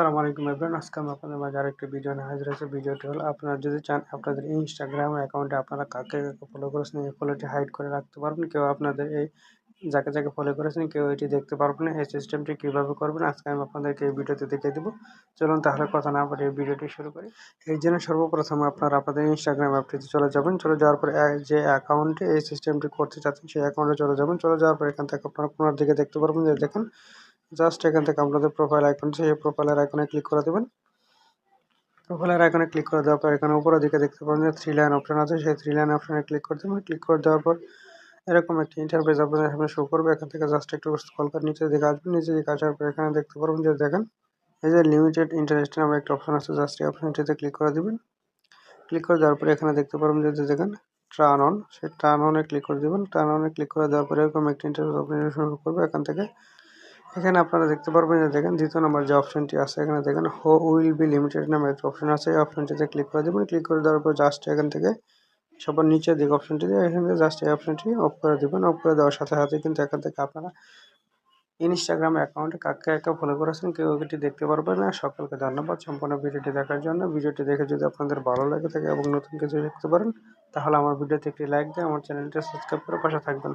আসসালামু আলাইকুম এভরিওয়ান আজকে আমি আপনাদের মাঝে আরেকটি ভিডিও নিয়ে হাজির হয়েছে ভিডিওটি হলো, আপনারা যদি চান আপনাদের ইনস্টাগ্রাম অ্যাকাউন্টে আপনারা কাকে কাকে ফলো করেছেন, এই ফলোটি হাইড করে রাখতে পারবেন, কেউ আপনাদের এই যাকে যাকে ফলো করেছেন, কেউ এটি দেখতে পারবেন এই সিস্টেমটি কীভাবে করবেন, আজকে আমি আপনাদেরকে এই ভিডিওতে দেখিয়ে দেবো। চলুন তাহলে কথা না বলে এই ভিডিওটি শুরু করি। এই জন্য সর্বপ্রথম আপনারা আপনাদের ইনস্টাগ্রাম অ্যাপটিতে চলে যাবেন। চলে যাওয়ার পরে যে অ্যাকাউন্টে এই সিস্টেমটি করতে চাচ্ছেন, সেই অ্যাকাউন্টে চলে যাবেন। চলে যাওয়ার পর এখান থেকে আপনারা কোনার দিকে দেখতে পারবেন, যে দেখেন জাস্ট এখান থেকে আপনাদের প্রোফাইল আইকন সেই প্রোফাইলের আইকনে ক্লিক করে দেবেন। প্রোফাইলের আইকনে ক্লিক করে দেওয়ার পর এখানে উপরের দিকে দেখতে পাবেন যে থ্রি লাইন অপশন আছে। সেই থ্রি লাইন অপশানে ক্লিক করে দেবেন। ক্লিক করে দেওয়ার পর এরকম একটি ইন্টারফেস আপনাদের সামনে শো করবে। এখান থেকে জাস্ট একটু স্ক্রল করে নিচের দিকে আসবেন। নিচের দিকে আসার পর এখানে দেখতে পারবেন যে দেখেন, এই যে লিমিটেড ইন্টারেস্ট নামে একটা অপশন আছে। জাস্ট এই অপশনটিতে ক্লিক করে দেবেন। ক্লিক করে দেওয়ার পরে এখানে দেখতে পারবেন যে দেখেন টার্ন অন সেই টার্ন অনে ক্লিক করে দেবেন। টার্ন অনে ক্লিক করে দেওয়ার পরে এরকম একটি ইন্টারফেস আপনি শুরু করবে। এখান থেকে এখানে আপনারা দেখতে পারবেন যে দেখেন, দ্বিতীয় নম্বর যে অপশনটি আছে, এখানে দেখেন হো উইল বি লিমিটেড নামে একটা অপশন আছে। এই অপশনটিতে ক্লিক করে দেবেন। ক্লিক করে দেওয়ার পর জাস্ট এখান থেকে সবার নিচের দিকে অপশনটি দিয়ে এখান থেকে জাস্ট এই অপশনটি অফ করে দেবেন। অফ করে দেওয়ার সাথে সাথে কিন্তু এখান থেকে আপনারা ইনস্টাগ্রাম অ্যাকাউন্টে কাকে কাকে ফলো করেছেন, কেউ এটি দেখতে পারবেন না। সকলকে ধন্যবাদ সম্পূর্ণ ভিডিওটি দেখার জন্য। ভিডিওটি দেখে যদি আপনাদের ভালো লাগে থাকে এবং নতুন কিছু শিখতে পারেন, তাহলে আমার ভিডিওতে একটি লাইক দিয়ে আমার চ্যানেলটি সাবস্ক্রাইব করে পাশে থাকবেন।